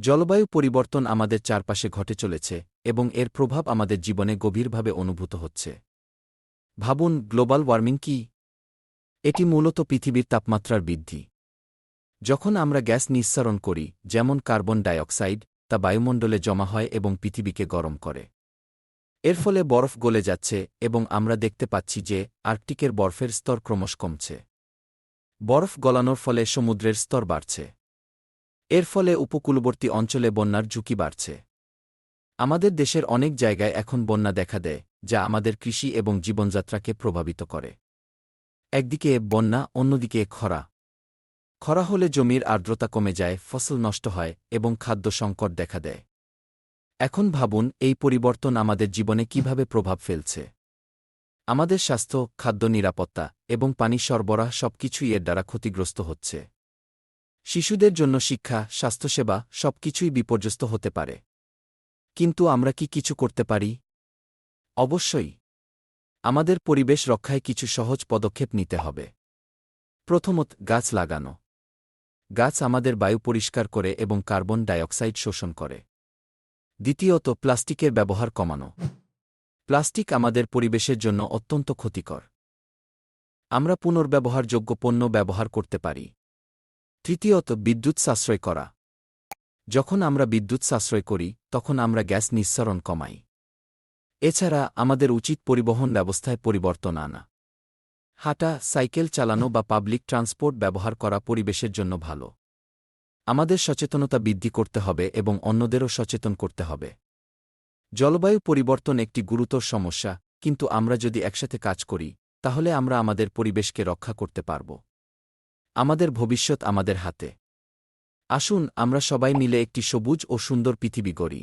জলবায়ু পরিবর্তন আমাদের চারপাশে ঘটে চলেছে এবং এর প্রভাব আমাদের জীবনে গভীরভাবে অনুভূত হচ্ছে। ভাবুন, গ্লোবাল ওয়ার্মিং কি? এটি মূলত পৃথিবীর তাপমাত্রার বৃদ্ধি। যখন আমরা গ্যাস নিঃসরণ করি, যেমন কার্বন ডাইঅক্সাইড, তা বায়ুমণ্ডলে জমা হয় এবং পৃথিবীকে গরম করে। এর ফলে বরফ গলে যাচ্ছে এবং আমরা দেখতে পাচ্ছি যে আর্কটিকের বরফের স্তর ক্রমশ কমছে। বরফ গলানোর ফলে সমুদ্রের স্তর বাড়ছে। এর ফলে উপকূলবর্তী অঞ্চলে বন্যার ঝুঁকি বাড়ছে। আমাদের দেশের অনেক জায়গায় এখন বন্যা দেখা দেয়, যা আমাদের কৃষি এবং জীবনযাত্রাকে প্রভাবিত করে। একদিকে বন্যা, অন্যদিকে খরা। খরা হলে জমির আর্দ্রতা কমে যায়, ফসল নষ্ট হয় এবং খাদ্য সংকট দেখা দেয়। এখন ভাবুন, এই পরিবর্তন আমাদের জীবনে কীভাবে প্রভাব ফেলছে। আমাদের স্বাস্থ্য, খাদ্য নিরাপত্তা এবং পানি সরবরাহ সবকিছুই এর দ্বারা ক্ষতিগ্রস্ত হচ্ছে। শিশুদের জন্য শিক্ষা, স্বাস্থ্যসেবা সবকিছুই বিপর্যস্ত হতে পারে। কিন্তু আমরা কি কিছু করতে পারি? অবশ্যই। আমাদের পরিবেশ রক্ষায় কিছু সহজ পদক্ষেপ নিতে হবে। প্রথমত, গাছ লাগানো। গাছ আমাদের বায়ু পরিষ্কার করে এবং কার্বন ডাইঅক্সাইড শোষণ করে। দ্বিতীয়ত, প্লাস্টিকের ব্যবহার কমানো। প্লাস্টিক আমাদের পরিবেশের জন্য অত্যন্ত ক্ষতিকর। আমরা পুনর্ব্যবহারযোগ্য পণ্য ব্যবহার করতে পারি। তৃতীয়ত, বিদ্যুৎ সাশ্রয় করা। যখন আমরা বিদ্যুৎ সাশ্রয় করি, তখন আমরা গ্যাস নিঃসরণ কমাই। এছাড়া, আমাদের উচিত পরিবহন ব্যবস্থায় পরিবর্তন আনা। হাঁটা, সাইকেল চালানো বা পাবলিক ট্রান্সপোর্ট ব্যবহার করা পরিবেশের জন্য ভালো। আমাদের সচেতনতা বৃদ্ধি করতে হবে এবং অন্যদেরও সচেতন করতে হবে। জলবায়ু পরিবর্তন একটি গুরুতর সমস্যা, কিন্তু আমরা যদি একসাথে কাজ করি, তাহলে আমরা আমাদের পরিবেশকে রক্ষা করতে পারব। আমাদের ভবিষ্যৎ আমাদের হাতে। আসুন আমরা সবাই মিলে একটি সবুজ ও সুন্দর পৃথিবী গড়ি।